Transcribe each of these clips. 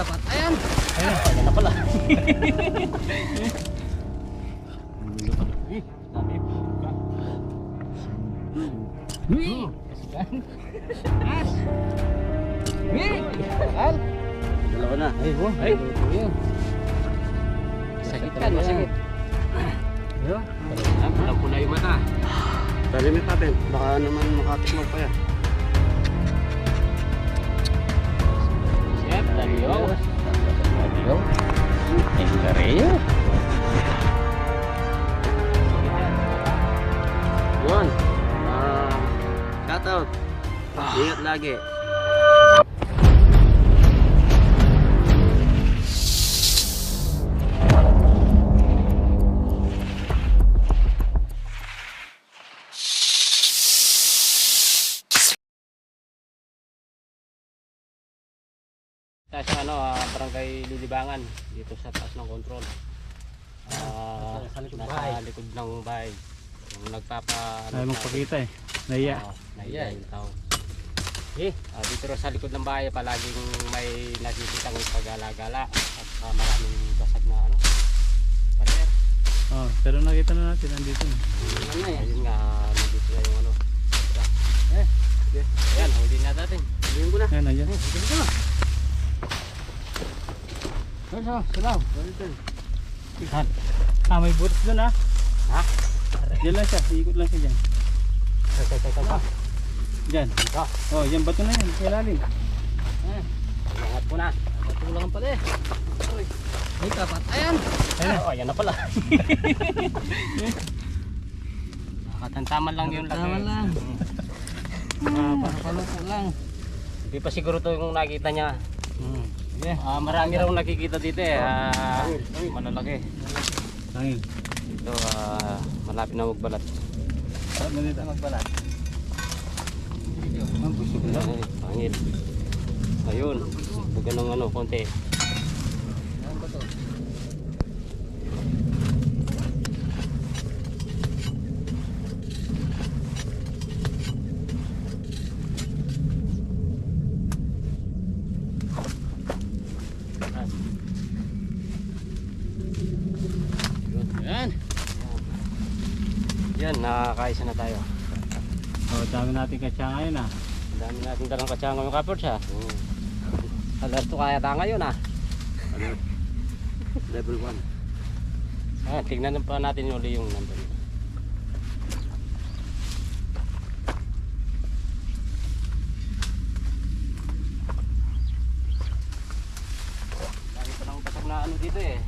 dapat. Ayan. Ayun, ayun na pala. As. Al. Dalawa na. Ay, oh. Ay. Sakit ka, masakit. Ko na yung mata. Dali may papel. Baka naman makatikmag pa yan. Lagi. Tayo sa ano, ah, barangay Lilibangan dito sa taas ng control. Ah, Sa likod ng nasa bahay. likod ng bahay. Yung nagpapa Ayaw magpakita eh. Nahiya. Oo, nahiya yung tao. Eh, ah, dito rin sa likod ng bahay palaging may nakikita ng pagala-gala at ah, maraming basag na ano. Pader. Oh, pero nakita na natin nandito na. Ano yan? Ayun nga, nandito na yung ano. Eh, okay. Ayan, huli na natin. Huliin ko na. Ayan, ayan. Ayun sa salaw. Ah, ah, may butas doon ah. Ha? Diyan lang siya. Iikot lang siya dyan. Tay, tay, tay, Dyan. Ito. Oh, yan bato na yan. Sa ilalim. Iangat ko na. Tulang pala eh. Uy. Ay, dapat. Ayan. Ayun, oh, ayan na pala. Nakatantaman lang yung laki. Tantaman lang. Ah, pa- Palupo lang. Hindi pa siguro to yung nakita niya. Hmm. Yeah. Ah, marami raw nakikita dito eh. Ah, malalaki. Tangil. Ito ah, malapit na magbalat. Sarap na. Magbalat. Ay, pangil. Ayun. Bugan ng ano, konti. Yan, nakakaisa na tayo. Oh, dami natin katsa ngayon ah. Dami natin dalang katsanga yung kapor siya. Hmm. Alerto kaya tayo ngayon ah. Level 1. Ah, tingnan pa natin uli yung nandun. Dami pa ng basag na ano dito eh.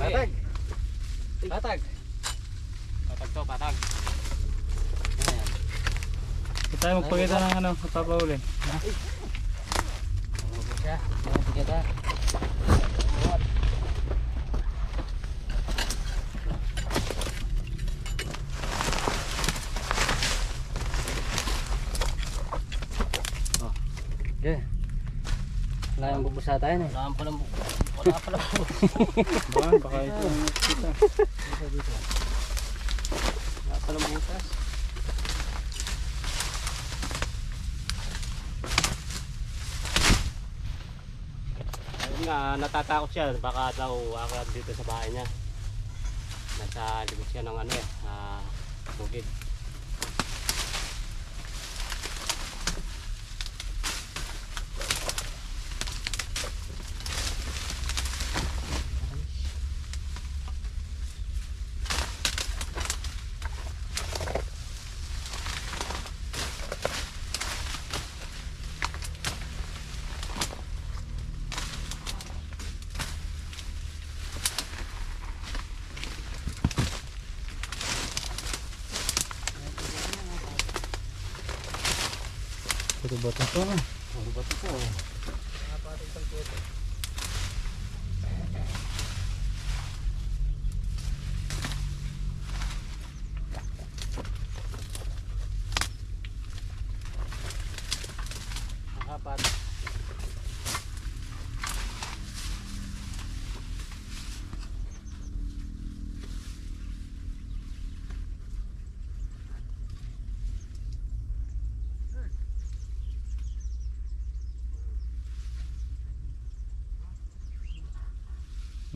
Patag! Patag! Patag to, patag. Ito tayo magpakita ng ano, papauli. Siya? Ayan, sige ta. Oh. Okay. Wala yung bubusa tayo na. Wala pa lang Wala pa lang Baka, baka ito. Wala pa lang nga, natatakot siya. Baka daw akad dito sa bahay niya. Nasa likod siya ng ano eh, ah, bukid. Ito ba ito? Ano ba ito po? Apat.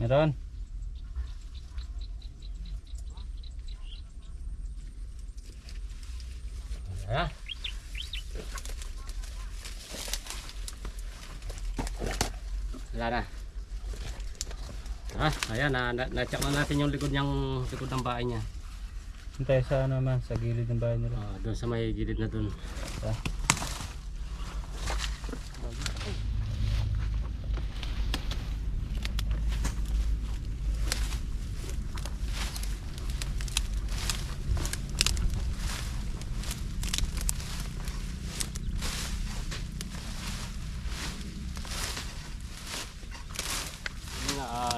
Meron. Ha? Wala na. Ah, ayan na, na, na-check na natin yung likod niyang likod ng bahay niya. Hintay sa ano man, sa gilid ng bahay nila. Ah, doon sa may gilid na doon. Ah. Yun nga, ah,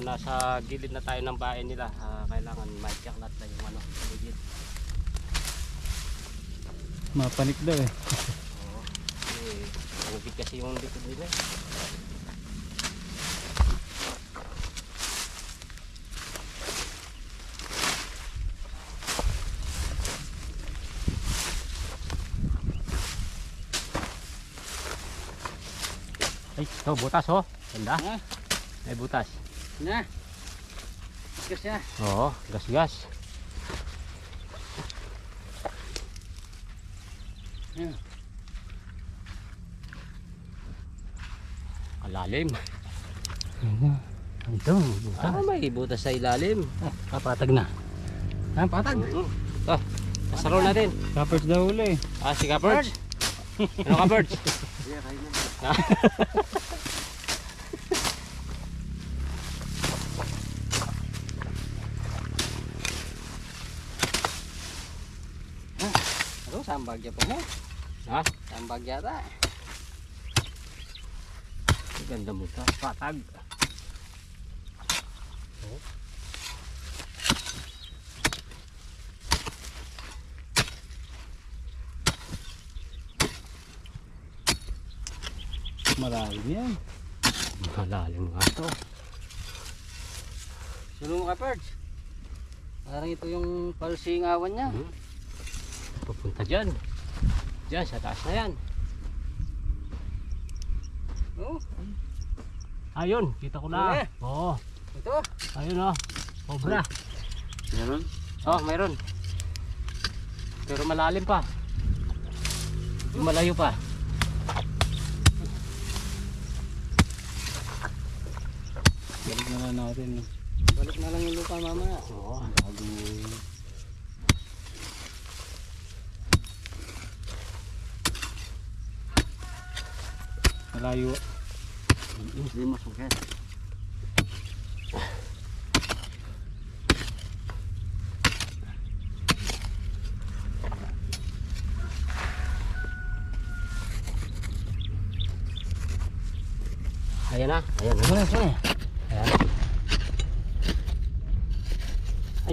gilid na tayo ng bahay nila. Ah, kailangan ma-check natin yung ano, gilid. Mapanik daw eh. Oo. Eh, tubig kasi yung likod nila. eh. Ay, ito, butas oh. Ganda. May butas. Na. Ah. Oo, gas-gas. Yan. Alalim. Ito, buta. Ah, may butas sa ilalim. Kapatag na. Ha, patag. Ito, kasaro natin. Kapers daw uli eh. Ah, si Kapers. ano Kapers? Yeah, kayo na. Niya po mo? Ha? Sambag yata. Ganda mo ito. Patag. Oh. Malalim yan. Malalim nga ito. Sulong mo ka, Perch. Parang ito yung palsingawan niya. Hmm. Pupunta dyan. Dyan, sa taas na yan. Oh, Ayun, kita ko na. Uli. Oo. ito. Ayun oh. Cobra. Meron? Oh, mayroon. Pero malalim pa. Yung malayo pa. Balik na lang natin. Balik na lang yung lupa mamaya. Oo. Malayo. Hindi masukit. Ayan na. Ayan na. Ano saan Ayan.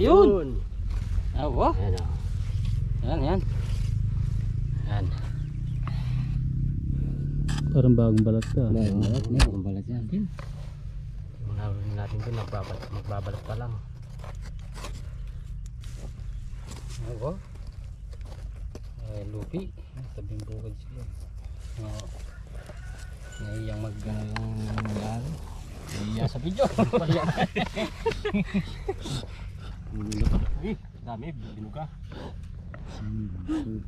Ayun. Awa. Ayan oh. Yan, yan. Ayan. Parang bagong balat ka. Balat niya. Kung balat yan. Yung nahuli natin doon, magbabalat, magbabalat pa lang. Awa. Ay, lupi. Tabing bukod sila. Oo. Naiyang mag ano yung nangyari. Naiya sa video. Eh, dami, binuga. Hmm.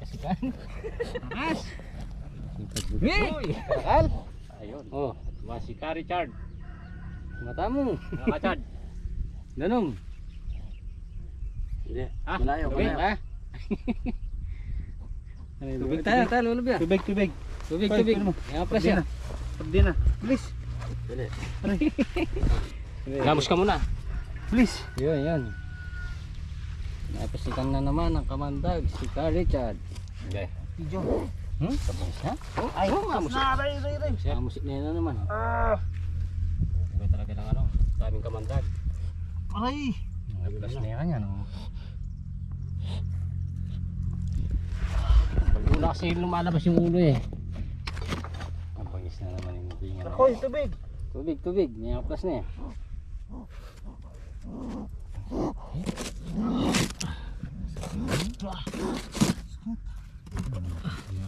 Kasi kan. Taas. Uy! Kakal. Ayun. Oh, Diba si Ka Richard? mata mo. Ano ka, Chad? Danong. Hindi. Ah, Malayo, malayo. Ha? Tubig tayo, tayo lulub yan. Tubig, tubig. Tubig, tubig. pwede mo. Yan, presya. na. Please. Dali. Gamos ka muna. Please. Yun, yun. Napasikan na naman ang kamandag, si Ka Richard. Okay. Video. Hmm? Tapos na? Oh, Ay, mamusik. Na, ray, ray, ray. Siya, musik na yun na naman. Ah. Iba talaga ng ano, daming kamandag. Aray. Plus na yan yan. Oh. Pag una kasi lumalabas yung ulo eh. Ang na naman yung tinga. Akoy, tubig. Tubig, tubig. May plus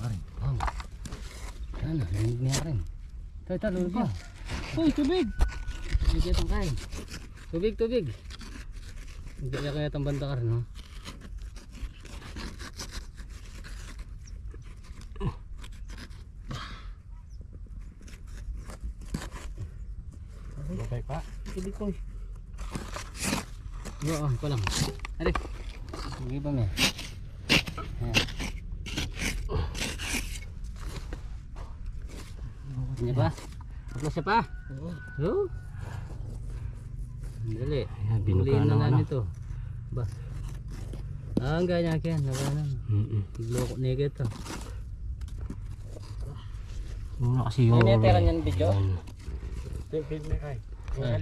na yan. Ano, narinig niya rin. Ito, ito, lulub yan. Hoy, tubig. Tubig itong kain. Tubig, tubig. Hindi kaya kaya itong banda ka rin, no? Okay pa. Tubig ko eh. Oo, ko lang. Ari. Sige pa me. Ayan. Ano pa? Tapos siya pa? Oo. Dali. Ayan, Binuka na namin ano. to. Ba. Ah, ang ganyan kaya. Nakanan. Mm-mm. Loko nigga to. Muna kasi yung... May pera niyan video? Yan. Ah.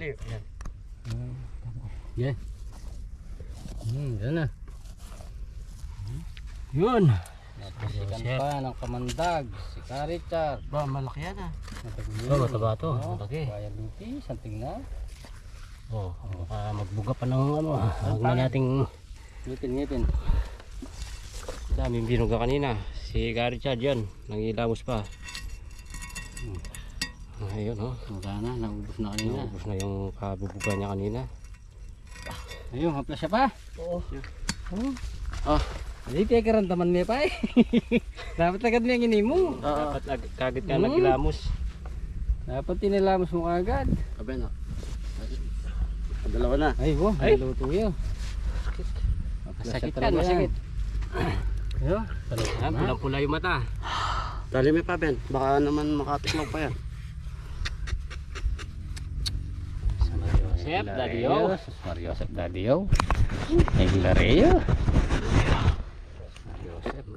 Yeah. Hmm, yan na. Yun. Napasikan pa ng kamandag. Si Karichar. Ba, malaki yan ah. Oh, mataba to. Oh, Malaki. Kaya lupi, santing na. Oh, baka magbuga pa ng ano. ah. Huwag na nating Ngipin, ngipin. daming binuga kanina. Si Gary Chad yun. Nangilamos pa. Ayun oh. Wala na, naubos na kanina. Naubos na yung kabubuga niya kanina. Ayun, hapla siya pa. Oo. Oh. Ah. Hindi kaya karantaman mo pa eh. Dapat agad mo yung inimo. Dapat ag- kagad ka Mm. naglamos. Dapat tinilamos mo agad. Abe na. Dalawa na. Ay, wow, Ay. luto yun. Masakit yan, masakit. Ayun, Ah, pulang-pula yung mata. Dali may pa Ben. Baka naman makatikmag pa yan. Chef, Daddy Yo. Mario Joseph Daddy Yo. Ay, Hilario.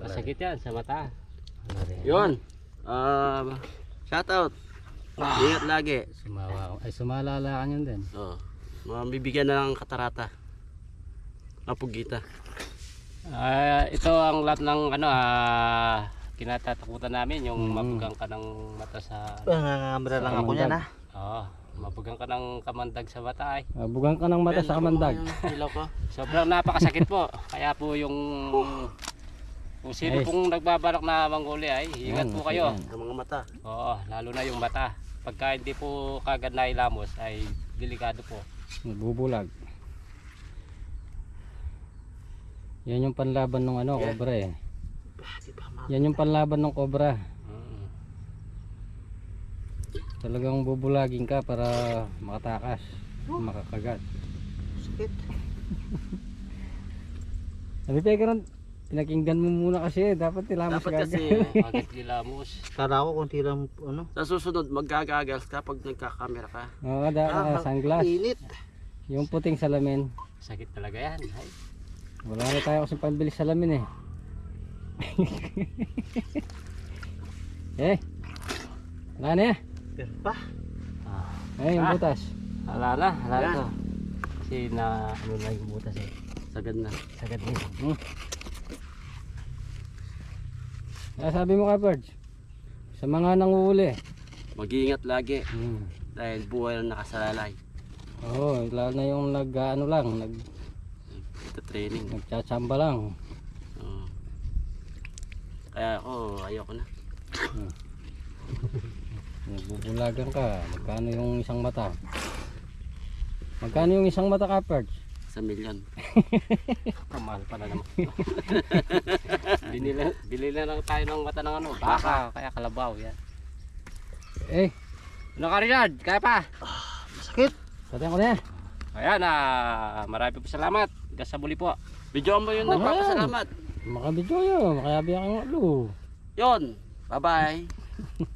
Masakit yan sa mata. Yun. Ah, shout out. Ingat lagi. Sumawa, ay sumalala ka niyan din. Oh. Mabibigyan na ng katarata. Mapugita. Ah, ito ang lahat ng ano ah kinatatakutan namin yung Mm. mabugang ka ng mata sa Nangangamra lang ako niyan, ah. Oo, mabugang ka ng kamandag sa mata ay. Abugan ka ng mata sa kamandag. Ilaw ko. Sobrang napakasakit po. Kaya po yung kung sino pong nagbabalak na manghuli ay ingat Yan, po kayo. yan. Ang mga mata. Oo, lalo na yung mata. Pagka hindi po kagad nailamos ay delikado po. Nagbubulag. Yan yung panlaban ng ano, Yeah. cobra eh. Ba? Yan yung panlaban ng cobra. Mm. Talagang bubulagin ka para makatakas, makakagat. Sakit. Sabi pa ikaw pinakinggan mo muna kasi, dapat tilamos Dapat ka kasi agad. Nilamos. Kala ko kung tilang ano. sa susunod magagagal ka pag nagkakamera ka. Oo, da, Ah, sunglass. Init. Yung puting salamin. Sakit talaga yan. Ay. Wala na tayo kasi pambili salamin eh. eh. Wala na eh. Pa. Ay, yung Ah. butas. Hala na, Yan. to. Kasi na ano na yung butas eh. Sagad na. Sagad din. Ah, sabi mo ka, Perge. Sa mga nanguhuli. Mag-iingat lagi Hmm. dahil buhay ang nakasalalay. Oo, lalo na yung nag ano lang, nag Ito training. nagchatsamba lang. Oo. Kaya ako ayoko na. Nagbubulagan ka. Magkano yung isang mata? Magkano yung isang mata ka, Perge? Sa milyon. Kamahal pa na naman. binili, bili na lang tayo ng mata ng ano, baka, kaya kalabaw yan. Eh, Ano ka Richard? Kaya pa? Sakit. patayin ko na yan. Ayan, ah, marami po salamat. Hanggang sa muli po. Video mo yun Ayan. nagpapasalamat. Makabidyo yun. Makayabi ako ng ulo. Yon. Bye-bye.